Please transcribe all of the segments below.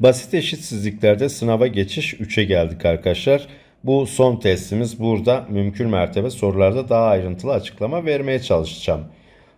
Basit eşitsizliklerde sınava geçiş 3'e geldik arkadaşlar. Bu son testimiz. Burada mümkün mertebe sorularda daha ayrıntılı açıklama vermeye çalışacağım.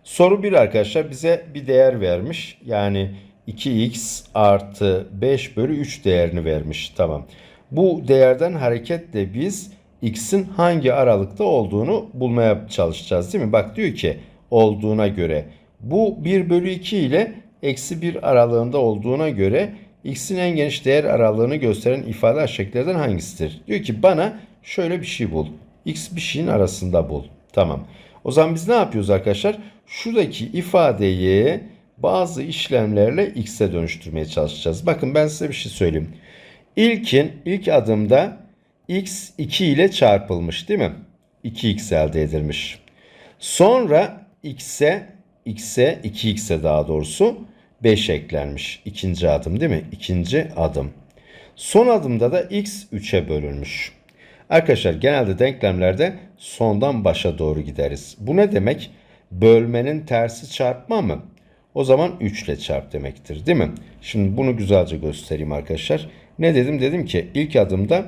Soru 1 arkadaşlar bize bir değer vermiş. Yani 2x artı 5 bölü 3 değerini vermiş. Tamam. Bu değerden hareketle biz x'in hangi aralıkta olduğunu bulmaya çalışacağız değil mi? Bak diyor ki olduğuna göre bu 1 bölü 2 ile eksi 1 aralığında olduğuna göre x'in en geniş değer aralığını gösteren ifade aşağıdakilerden hangisidir? Diyor ki bana şöyle bir şey bul. x bir şeyin arasında bul. Tamam. O zaman biz ne yapıyoruz arkadaşlar? Şuradaki ifadeyi bazı işlemlerle x'e dönüştürmeye çalışacağız. Bakın ben size bir şey söyleyeyim. İlkin ilk adımda x 2 ile çarpılmış değil mi? 2x elde edilmiş. Sonra x'e x'e 2x'e daha doğrusu 5 eklenmiş. İkinci adım değil mi? İkinci adım. Son adımda da x 3'e bölünmüş. Arkadaşlar genelde denklemlerde sondan başa doğru gideriz. Bu ne demek? Bölmenin tersi çarpma mı? O zaman 3 ile çarp demektir değil mi? Şimdi bunu güzelce göstereyim arkadaşlar. Ne dedim? Dedim ki ilk adımda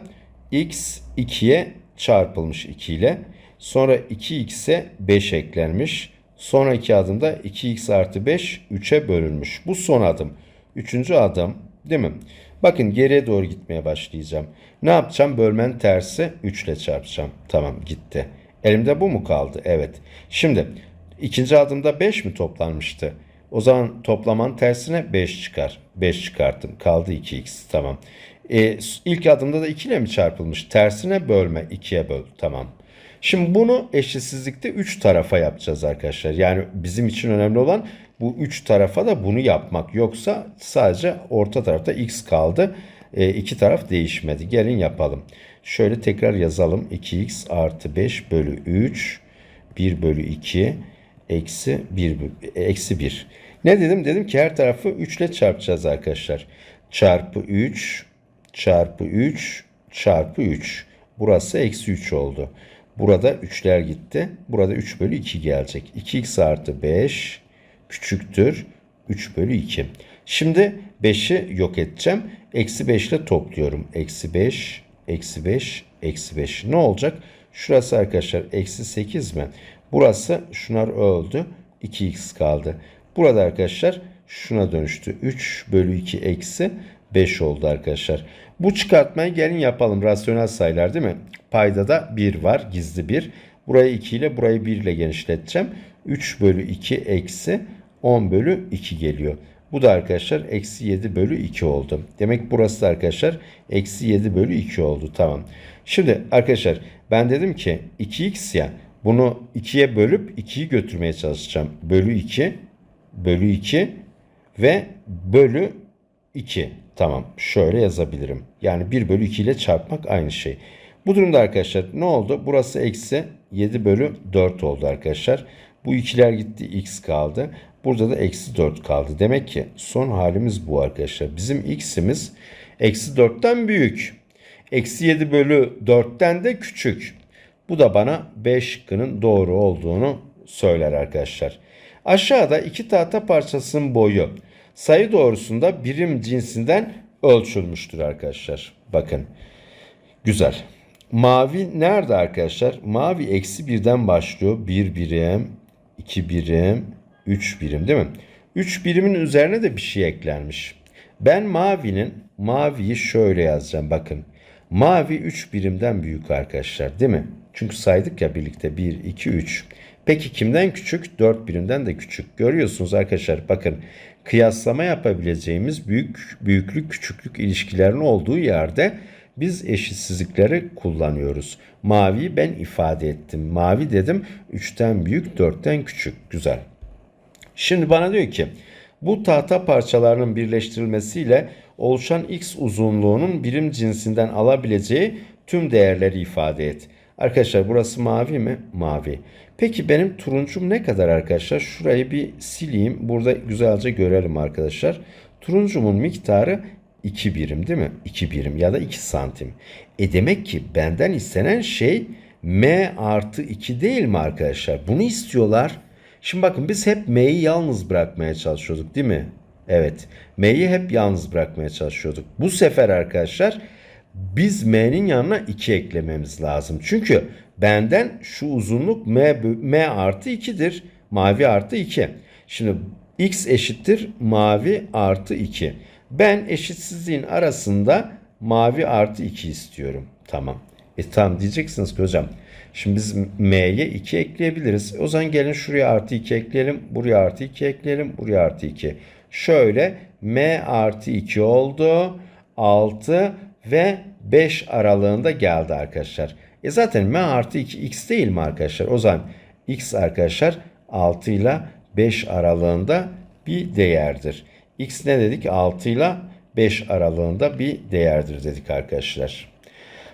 x 2'ye çarpılmış 2 ile. Sonra 2x'e 5 eklenmiş. Sonraki adımda 2x artı 5 3'e bölünmüş. Bu son adım. Üçüncü adım değil mi? Bakın geriye doğru gitmeye başlayacağım. Ne yapacağım? Bölmenin tersi 3 ile çarpacağım. Tamam gitti. Elimde bu mu kaldı? Evet. Şimdi ikinci adımda 5 mi toplanmıştı? O zaman toplamanın tersine 5 çıkar. 5 çıkarttım. Kaldı 2x. Tamam. E, ilk adımda da 2 ile mi çarpılmış? Tersine bölme. 2'ye böl. Tamam. Şimdi bunu eşitsizlikte 3 tarafa yapacağız arkadaşlar. Yani bizim için önemli olan bu 3 tarafa da bunu yapmak. Yoksa sadece orta tarafta x kaldı. E, iki taraf değişmedi. Gelin yapalım. Şöyle tekrar yazalım. 2x artı 5 bölü 3 1 bölü 2 eksi 1 eksi 1. Ne dedim? Dedim ki her tarafı 3 ile çarpacağız arkadaşlar. Çarpı 3 çarpı 3 çarpı 3. Burası eksi 3 oldu. Burada 3'ler gitti. Burada 3 bölü 2 gelecek. 2x artı 5 küçüktür 3 bölü 2. Şimdi 5'i yok edeceğim. Eksi 5 ile topluyorum. Eksi 5, eksi 5, eksi 5. Ne olacak? Şurası arkadaşlar eksi 8 mi? Burası şunlar öldü. 2x kaldı. Burada arkadaşlar şuna dönüştü. 3 bölü 2 eksi 5 oldu arkadaşlar. Bu çıkartmayı gelin yapalım. Rasyonel sayılar değil mi? Payda da 1 var. Gizli 1. Burayı 2 ile burayı 1 ile genişleteceğim. 3 bölü 2 eksi 10 bölü 2 geliyor. Bu da arkadaşlar eksi 7 bölü 2 oldu. Demek burası da arkadaşlar eksi 7 bölü 2 oldu. Tamam. Şimdi arkadaşlar ben dedim ki 2x ya bunu 2'ye bölüp 2'yi götürmeye çalışacağım. Bölü 2 bölü 2 ve bölü 2. Tamam şöyle yazabilirim. Yani 1 bölü 2 ile çarpmak aynı şey. Bu durumda arkadaşlar ne oldu? Burası eksi 7 bölü 4 oldu arkadaşlar. Bu ikiler gitti x kaldı. Burada da eksi 4 kaldı. Demek ki son halimiz bu arkadaşlar. Bizim x'imiz eksi 4'ten büyük. Eksi 7 bölü 4'ten de küçük. Bu da bana 5 şıkkının doğru olduğunu söyler arkadaşlar. Aşağıda iki tahta parçasının boyu sayı doğrusunda birim cinsinden ölçülmüştür arkadaşlar. Bakın. Güzel. Mavi nerede arkadaşlar? Mavi eksi birden başlıyor. Bir birim, iki birim, üç birim değil mi? Üç birimin üzerine de bir şey eklenmiş. Ben mavinin, maviyi şöyle yazacağım bakın. Mavi 3 birimden büyük arkadaşlar değil mi? Çünkü saydık ya birlikte 1, 2, 3. Peki kimden küçük? 4 birimden de küçük. Görüyorsunuz arkadaşlar bakın kıyaslama yapabileceğimiz büyük büyüklük küçüklük ilişkilerinin olduğu yerde biz eşitsizlikleri kullanıyoruz. Maviyi ben ifade ettim. Mavi dedim 3'ten büyük 4'ten küçük. Güzel. Şimdi bana diyor ki bu tahta parçalarının birleştirilmesiyle oluşan x uzunluğunun birim cinsinden alabileceği tüm değerleri ifade et. Arkadaşlar burası mavi mi? Mavi. Peki benim turuncum ne kadar arkadaşlar? Şurayı bir sileyim. Burada güzelce görelim arkadaşlar. Turuncumun miktarı 2 birim değil mi? 2 birim ya da 2 santim. E demek ki benden istenen şey m artı 2 değil mi arkadaşlar? Bunu istiyorlar. Şimdi bakın biz hep m'yi yalnız bırakmaya çalışıyorduk değil mi? Evet. M'yi hep yalnız bırakmaya çalışıyorduk. Bu sefer arkadaşlar biz M'nin yanına 2 eklememiz lazım. Çünkü benden şu uzunluk M, M artı 2'dir. Mavi artı 2. Şimdi X eşittir mavi artı 2. Ben eşitsizliğin arasında mavi artı 2 istiyorum. Tamam. E tamam diyeceksiniz ki hocam. Şimdi biz M'ye 2 ekleyebiliriz. O zaman gelin şuraya artı 2 ekleyelim. Buraya artı 2 ekleyelim. Buraya artı 2. Şöyle M artı 2 oldu. 6 ve 5 aralığında geldi arkadaşlar. E zaten M artı 2 X değil mi arkadaşlar? O zaman X arkadaşlar 6 ile 5 aralığında bir değerdir. X ne dedik? 6 ile 5 aralığında bir değerdir dedik arkadaşlar.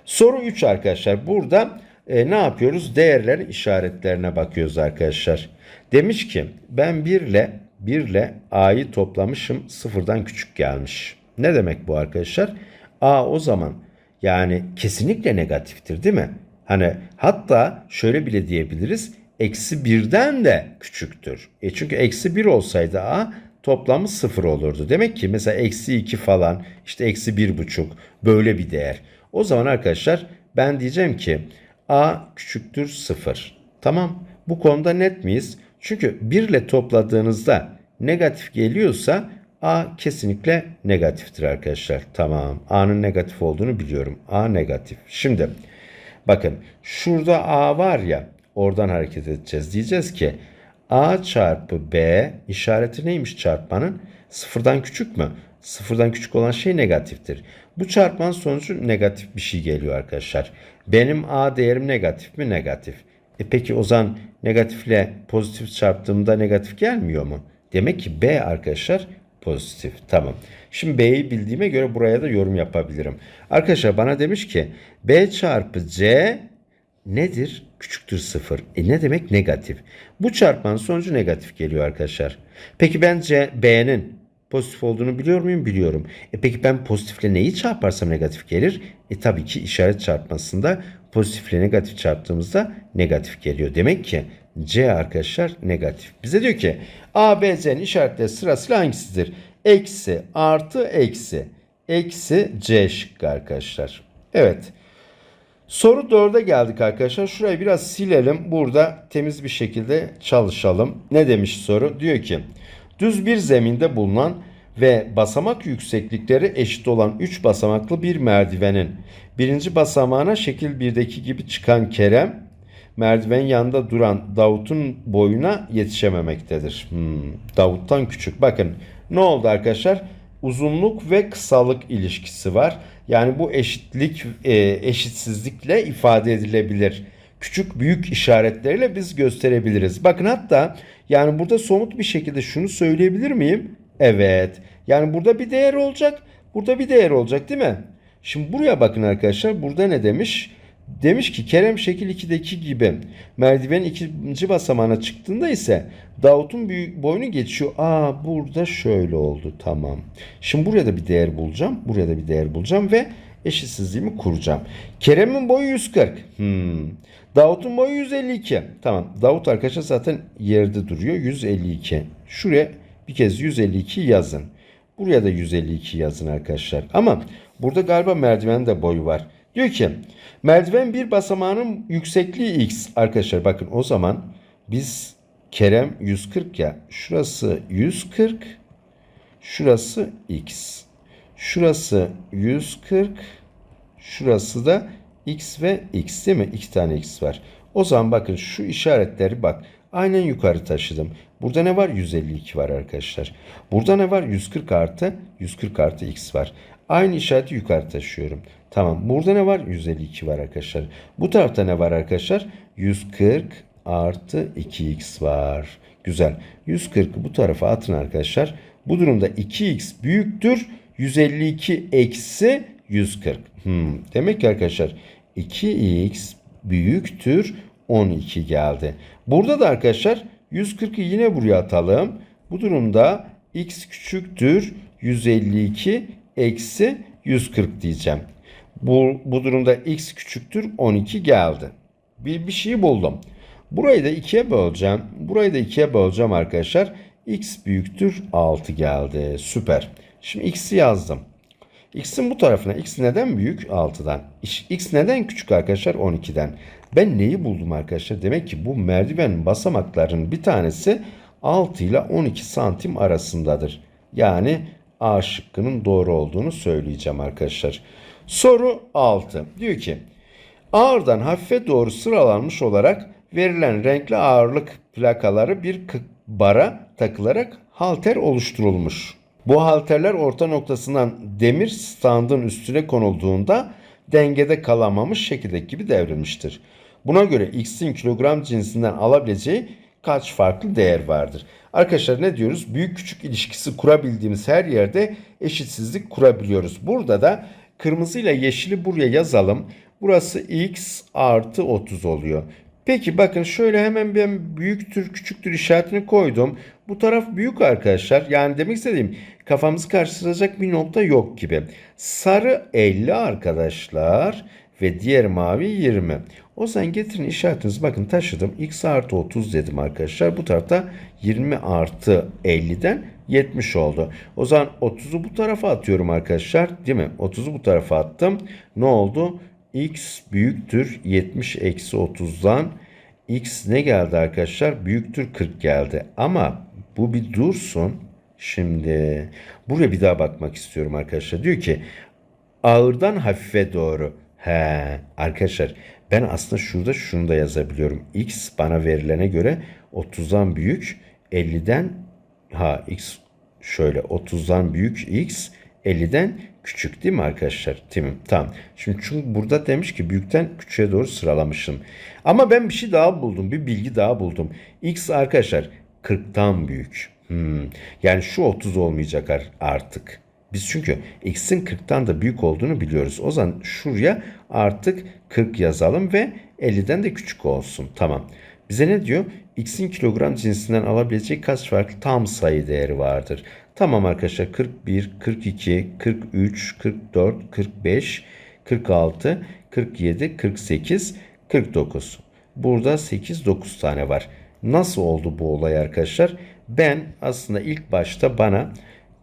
Soru 3 arkadaşlar. Burada e, ne yapıyoruz? Değerler işaretlerine bakıyoruz arkadaşlar. Demiş ki ben 1 ile 1 ile A'yı toplamışım sıfırdan küçük gelmiş. Ne demek bu arkadaşlar? A o zaman yani kesinlikle negatiftir değil mi? Hani hatta şöyle bile diyebiliriz. Eksi birden de küçüktür. E çünkü eksi bir olsaydı A toplamı sıfır olurdu. Demek ki mesela eksi iki falan işte eksi bir buçuk böyle bir değer. O zaman arkadaşlar ben diyeceğim ki A küçüktür sıfır. Tamam bu konuda net miyiz? Çünkü 1 ile topladığınızda negatif geliyorsa A kesinlikle negatiftir arkadaşlar. Tamam A'nın negatif olduğunu biliyorum. A negatif. Şimdi bakın şurada A var ya oradan hareket edeceğiz. Diyeceğiz ki A çarpı B işareti neymiş çarpmanın? Sıfırdan küçük mü? Sıfırdan küçük olan şey negatiftir. Bu çarpmanın sonucu negatif bir şey geliyor arkadaşlar. Benim A değerim negatif mi? Negatif. E peki o zaman negatifle pozitif çarptığımda negatif gelmiyor mu? Demek ki B arkadaşlar pozitif. Tamam. Şimdi B'yi bildiğime göre buraya da yorum yapabilirim. Arkadaşlar bana demiş ki B çarpı C nedir? Küçüktür sıfır. E ne demek? Negatif. Bu çarpmanın sonucu negatif geliyor arkadaşlar. Peki ben B'nin pozitif olduğunu biliyor muyum? Biliyorum. E peki ben pozitifle neyi çarparsam negatif gelir? E tabii ki işaret çarpmasında pozitifle negatif çarptığımızda negatif geliyor. Demek ki C arkadaşlar negatif. Bize diyor ki A, B, C'nin işaretleri sırasıyla hangisidir? Eksi, artı, eksi. Eksi C şıkkı arkadaşlar. Evet. Soru 4'e geldik arkadaşlar. Şurayı biraz silelim. Burada temiz bir şekilde çalışalım. Ne demiş soru? Diyor ki düz bir zeminde bulunan ve basamak yükseklikleri eşit olan 3 basamaklı bir merdivenin birinci basamağına şekil 1'deki gibi çıkan Kerem merdiven yanında duran Davut'un boyuna yetişememektedir. Hmm, Davut'tan küçük. Bakın ne oldu arkadaşlar? Uzunluk ve kısalık ilişkisi var. Yani bu eşitlik e, eşitsizlikle ifade edilebilir. Küçük büyük işaretleriyle biz gösterebiliriz. Bakın hatta yani burada somut bir şekilde şunu söyleyebilir miyim? Evet. Yani burada bir değer olacak. Burada bir değer olacak değil mi? Şimdi buraya bakın arkadaşlar. Burada ne demiş? Demiş ki Kerem şekil 2'deki gibi merdivenin ikinci basamağına çıktığında ise Davut'un büyük boyunu geçiyor. Aa burada şöyle oldu tamam. Şimdi buraya da bir değer bulacağım. Buraya da bir değer bulacağım ve eşitsizliğimi kuracağım. Kerem'in boyu 140. Hmm. Davut'un boyu 152. Tamam. Davut arkadaşlar zaten yerde duruyor. 152. Şuraya bir kez 152 yazın. Buraya da 152 yazın arkadaşlar. Ama burada galiba merdiven de boyu var. Diyor ki merdiven bir basamağının yüksekliği x. Arkadaşlar bakın o zaman biz Kerem 140 ya. Şurası 140. Şurası x. Şurası 140. Şurası da x ve x değil mi? İki tane x var. O zaman bakın şu işaretleri bak. Aynen yukarı taşıdım. Burada ne var? 152 var arkadaşlar. Burada ne var? 140 artı 140 artı x var. Aynı işareti yukarı taşıyorum. Tamam. Burada ne var? 152 var arkadaşlar. Bu tarafta ne var arkadaşlar? 140 artı 2x var. Güzel. 140'ı bu tarafa atın arkadaşlar. Bu durumda 2x büyüktür. 152 eksi 140. Hmm. Demek ki arkadaşlar 2x büyüktür 12 geldi. Burada da arkadaşlar 140'ı yine buraya atalım. Bu durumda x küçüktür 152 eksi 140 diyeceğim. Bu, bu durumda x küçüktür 12 geldi. Bir, bir şey buldum. Burayı da 2'ye böleceğim. Burayı da 2'ye böleceğim arkadaşlar. x büyüktür 6 geldi. Süper. Şimdi x'i yazdım. X'in bu tarafına x neden büyük? 6'dan. X neden küçük arkadaşlar? 12'den. Ben neyi buldum arkadaşlar? Demek ki bu merdiven basamaklarının bir tanesi 6 ile 12 santim arasındadır. Yani A şıkkının doğru olduğunu söyleyeceğim arkadaşlar. Soru 6. Diyor ki ağırdan hafife doğru sıralanmış olarak verilen renkli ağırlık plakaları bir bara takılarak halter oluşturulmuş. Bu halterler orta noktasından demir standın üstüne konulduğunda dengede kalamamış şekildeki gibi devrilmiştir. Buna göre x'in kilogram cinsinden alabileceği kaç farklı değer vardır? Arkadaşlar ne diyoruz? Büyük küçük ilişkisi kurabildiğimiz her yerde eşitsizlik kurabiliyoruz. Burada da kırmızı ile yeşili buraya yazalım. Burası x artı 30 oluyor. Peki bakın şöyle hemen ben büyüktür küçüktür işaretini koydum. Bu taraf büyük arkadaşlar. Yani demek istediğim kafamızı karşılayacak bir nokta yok gibi. Sarı 50 arkadaşlar ve diğer mavi 20. O zaman getirin işaretinizi bakın taşıdım. X artı 30 dedim arkadaşlar. Bu tarafta 20 artı 50'den 70 oldu. O zaman 30'u bu tarafa atıyorum arkadaşlar. Değil mi? 30'u bu tarafa attım. Ne oldu? X büyüktür 70 eksi 30'dan. X ne geldi arkadaşlar? Büyüktür 40 geldi. Ama bu bir dursun. Şimdi buraya bir daha bakmak istiyorum arkadaşlar. Diyor ki ağırdan hafife doğru. He arkadaşlar ben aslında şurada şunu da yazabiliyorum. X bana verilene göre 30'dan büyük 50'den ha X şöyle 30'dan büyük X 50'den küçük değil mi arkadaşlar? Tamam. Tamam. Şimdi çünkü burada demiş ki büyükten küçüğe doğru sıralamışım. Ama ben bir şey daha buldum. Bir bilgi daha buldum. X arkadaşlar 40'tan büyük. Hmm. Yani şu 30 olmayacak artık. Biz çünkü x'in 40'tan da büyük olduğunu biliyoruz. O zaman şuraya artık 40 yazalım ve 50'den de küçük olsun. Tamam. Bize ne diyor? X'in kilogram cinsinden alabileceği kaç farklı tam sayı değeri vardır? Tamam arkadaşlar 41, 42, 43, 44, 45, 46, 47, 48, 49. Burada 8-9 tane var. Nasıl oldu bu olay arkadaşlar? Ben aslında ilk başta bana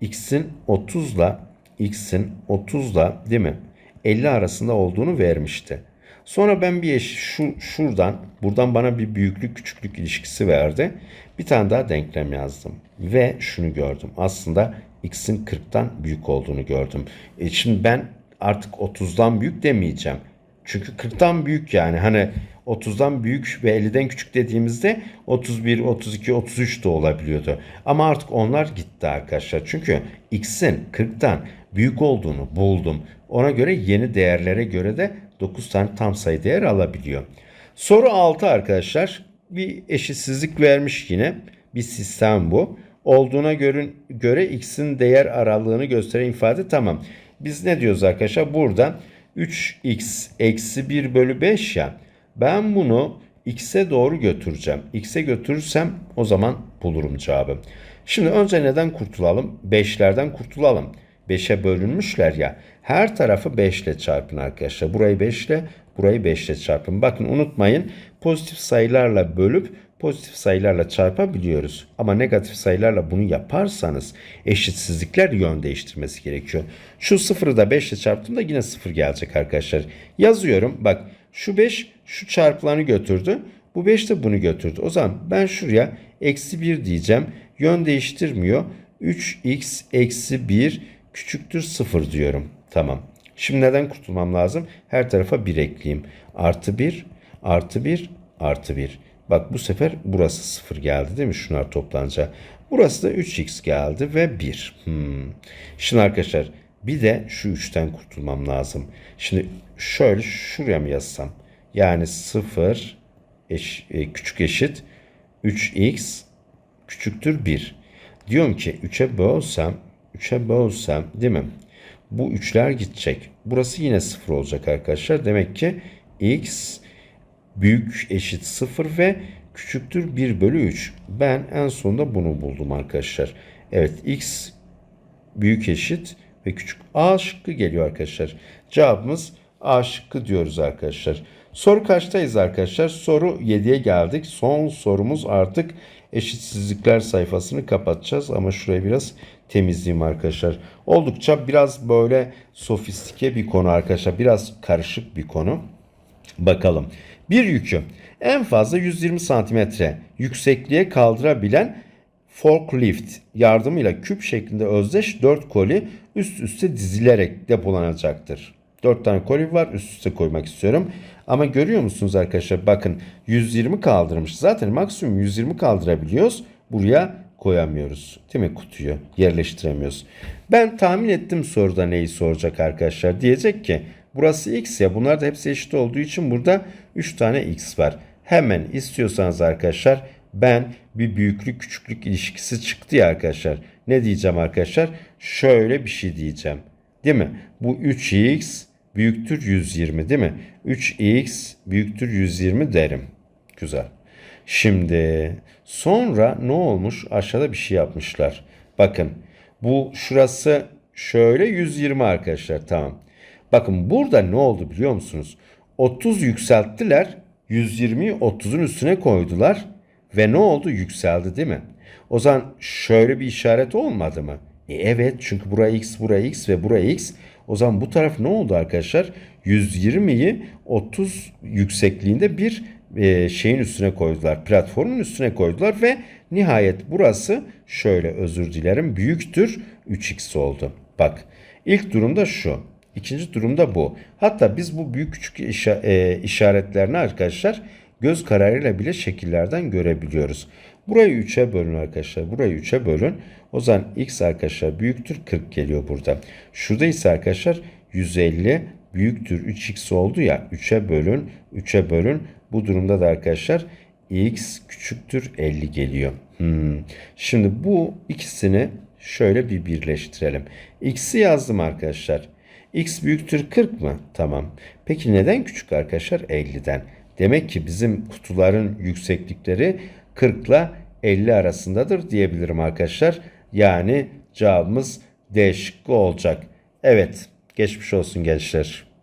x'in 30 ile x'in 30 ile değil mi 50 arasında olduğunu vermişti. Sonra ben bir eş şu şuradan buradan bana bir büyüklük küçüklük ilişkisi verdi. Bir tane daha denklem yazdım ve şunu gördüm. Aslında x'in 40'tan büyük olduğunu gördüm. E şimdi ben artık 30'dan büyük demeyeceğim. Çünkü 40'tan büyük yani hani 30'dan büyük ve 50'den küçük dediğimizde 31, 32, 33 de olabiliyordu. Ama artık onlar gitti arkadaşlar. Çünkü x'in 40'tan büyük olduğunu buldum. Ona göre yeni değerlere göre de 9 tane tam sayı değer alabiliyor. Soru 6 arkadaşlar. Bir eşitsizlik vermiş yine. Bir sistem bu. Olduğuna göre, göre x'in değer aralığını gösteren ifade tamam. Biz ne diyoruz arkadaşlar? Burada 3x eksi 1 bölü 5 ya. Ben bunu x'e doğru götüreceğim. X'e götürürsem o zaman bulurum cevabı. Şimdi önce neden kurtulalım? 5'lerden kurtulalım. 5'e bölünmüşler ya. Her tarafı 5 ile çarpın arkadaşlar. Burayı 5 ile, burayı 5 ile çarpın. Bakın unutmayın pozitif sayılarla bölüp pozitif sayılarla çarpabiliyoruz. Ama negatif sayılarla bunu yaparsanız eşitsizlikler yön değiştirmesi gerekiyor. Şu sıfırı da 5 ile çarptığımda yine sıfır gelecek arkadaşlar. Yazıyorum. Bak şu 5 şu çarpılanı götürdü. Bu 5 de bunu götürdü. O zaman ben şuraya eksi 1 diyeceğim. Yön değiştirmiyor. 3x eksi 1 küçüktür 0 diyorum. Tamam. Şimdi neden kurtulmam lazım? Her tarafa 1 ekleyeyim. Artı 1, artı 1, artı 1. Bak bu sefer burası 0 geldi değil mi? Şunlar toplanacak. Burası da 3x geldi ve 1. Hmm. Şimdi arkadaşlar bir de şu 3'ten kurtulmam lazım. Şimdi şöyle şuraya mı yazsam? Yani 0 eş, e, küçük eşit 3x küçüktür 1. Diyorum ki 3'e bölsem 3'e bölsem değil mi? Bu 3'ler gidecek. Burası yine 0 olacak arkadaşlar. Demek ki x büyük eşit 0 ve küçüktür 1 bölü 3. Ben en sonunda bunu buldum arkadaşlar. Evet x büyük eşit ve küçük A şıkkı geliyor arkadaşlar. Cevabımız A şıkkı diyoruz arkadaşlar. Soru kaçtayız arkadaşlar? Soru 7'ye geldik. Son sorumuz artık eşitsizlikler sayfasını kapatacağız ama şurayı biraz temizleyeyim arkadaşlar. Oldukça biraz böyle sofistike bir konu arkadaşlar. Biraz karışık bir konu. Bakalım. Bir yükü en fazla 120 santimetre yüksekliğe kaldırabilen forklift yardımıyla küp şeklinde özdeş 4 koli üst üste dizilerek depolanacaktır. 4 tane koli var üst üste koymak istiyorum. Ama görüyor musunuz arkadaşlar bakın 120 kaldırmış. Zaten maksimum 120 kaldırabiliyoruz. Buraya koyamıyoruz. Değil mi kutuyu yerleştiremiyoruz. Ben tahmin ettim soruda neyi soracak arkadaşlar. Diyecek ki burası x ya bunlar da hepsi eşit olduğu için burada 3 tane x var. Hemen istiyorsanız arkadaşlar ben bir büyüklük küçüklük ilişkisi çıktı ya arkadaşlar. Ne diyeceğim arkadaşlar? Şöyle bir şey diyeceğim. Değil mi? Bu 3x büyüktür 120 değil mi? 3x büyüktür 120 derim. Güzel. Şimdi sonra ne olmuş? Aşağıda bir şey yapmışlar. Bakın bu şurası şöyle 120 arkadaşlar tamam. Bakın burada ne oldu biliyor musunuz? 30 yükselttiler. 120'yi 30'un üstüne koydular. Ve ne oldu? Yükseldi değil mi? O zaman şöyle bir işaret olmadı mı? E evet çünkü buraya x, buraya x ve buraya x. O zaman bu taraf ne oldu arkadaşlar? 120'yi 30 yüksekliğinde bir e, şeyin üstüne koydular. Platformun üstüne koydular ve nihayet burası şöyle özür dilerim büyüktür 3x oldu. Bak ilk durumda şu. İkinci durumda bu. Hatta biz bu büyük küçük e, işaretlerini arkadaşlar göz kararıyla bile şekillerden görebiliyoruz. Burayı 3'e bölün arkadaşlar. Burayı 3'e bölün. O zaman x arkadaşlar büyüktür 40 geliyor burada. Şurada ise arkadaşlar 150 büyüktür 3x oldu ya 3'e bölün 3'e bölün. Bu durumda da arkadaşlar x küçüktür 50 geliyor. Hmm. Şimdi bu ikisini şöyle bir birleştirelim. x'i yazdım arkadaşlar. X büyüktür 40 mı? Tamam. Peki neden küçük arkadaşlar? 50'den. Demek ki bizim kutuların yükseklikleri 40 ile 50 arasındadır diyebilirim arkadaşlar. Yani cevabımız D şıkkı olacak. Evet geçmiş olsun gençler.